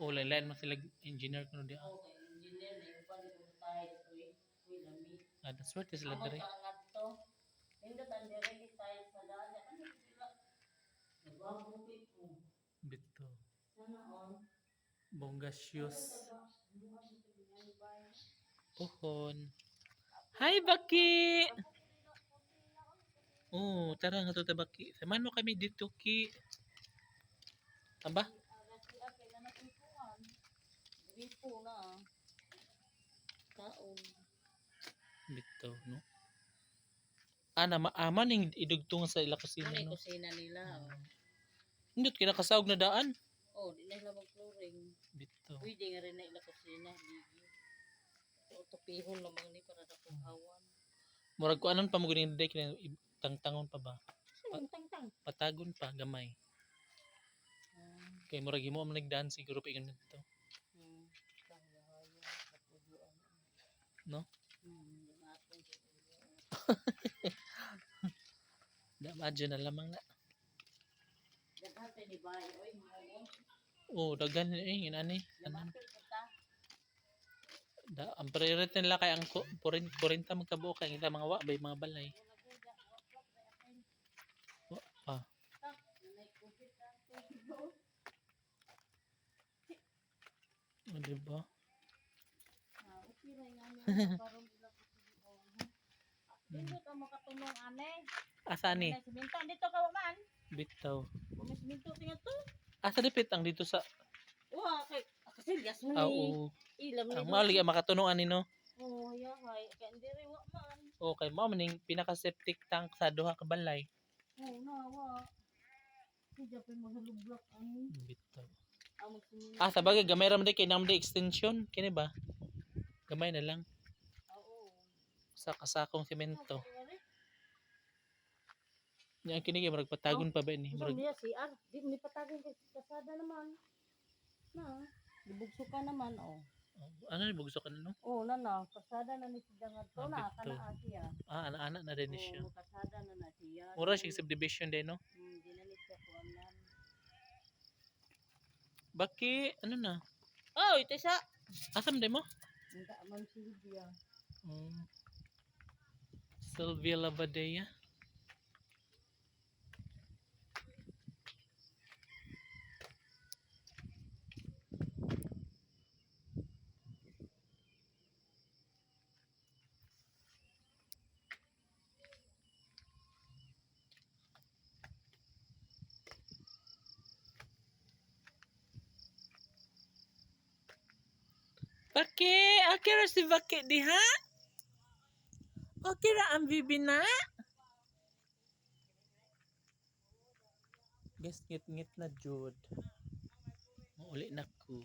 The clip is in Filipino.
O, lain mo sila engineer kuno di. Okay, engineer na yung pala kung tayo uy. Uy, lami. Ah, swerte sila Amo diri. sa angat to. Hindi tan dire ni tayo sa daan. Ano sila? Nagwabupit ko. Bito. Sana on. Bonggasyos. Pohon. Hi, Baki! Oh, tara nga to ta Baki. Samahan mo kami dito, Ki. Aba? Gripo na. Kaon. Bito, no? Ah, na maaman ning idugtong sa ila kusina, Ano no? kusina nila? oh. Hindot kinakasawag na daan. Oh, di na sila mag-flooring. Bito. Pwede nga rin na ila kusina. Ligi. So, tupihon lamang ni para na kuhawan. Murag ko anon pa mo ganin day kina tangtangon pa ba? Saan yung tang-tang? Patagon pa gamay. Ah, Kay murag himo man nagdaan siguro pa ingon dito. No? Hmm, yung atong kapuduan. Da madyo na lamang na. Oh, daghan eh inani. Ka ta. Da, ang priority nila kay ang ko- purin kurinta magkabuo kay ila mga wa bay mga balay. Wa pa. Ta, nanay COVID ta. O, di ba? Ah, okay ra nga niya. Parang ila kusubuan. Dito ka makatunong ane. Asa ni? Nay siminto dito ka man. Bitaw. Kung siminto tinga to. Asa dipit ang dito sa Wa kay kasi gas mo ah, ni. Ilam ni. Ang mali makatunong ani no. Oh, ya hay. Kaya hindi rin wa man. Okay, mo maning pinaka septic tank sa duha ka balay. Oh, na wa. Pa mo sa lublok ani. Bitaw. Ah, sa bagay gamay ra man kay namday extension kini ba? Gamay na lang. Sa kasakong semento. Ano Nya kini kay murag patagon pa ba ni? Murag Murag niya si Ar, di mi patagin kay kasada naman. Na, dibugso ka naman oh. ano ni bugso ka na no? Oh, na na, kasada na ni siya nga to na kana siya. Ah, ana-ana na din siya. Oh, kasada na na siya. Mura siya subdivision din no? Hmm, di na ni siya kuanan. Baki, ano na? Oh, ito sa. Asam din mo? Hindi man Silvia. Um, Sylvia Lavadea. Baki, okay ra si Baki diha? Okay ra ang bibi na? Guys, ngit-ngit na jud. Mauli na ko.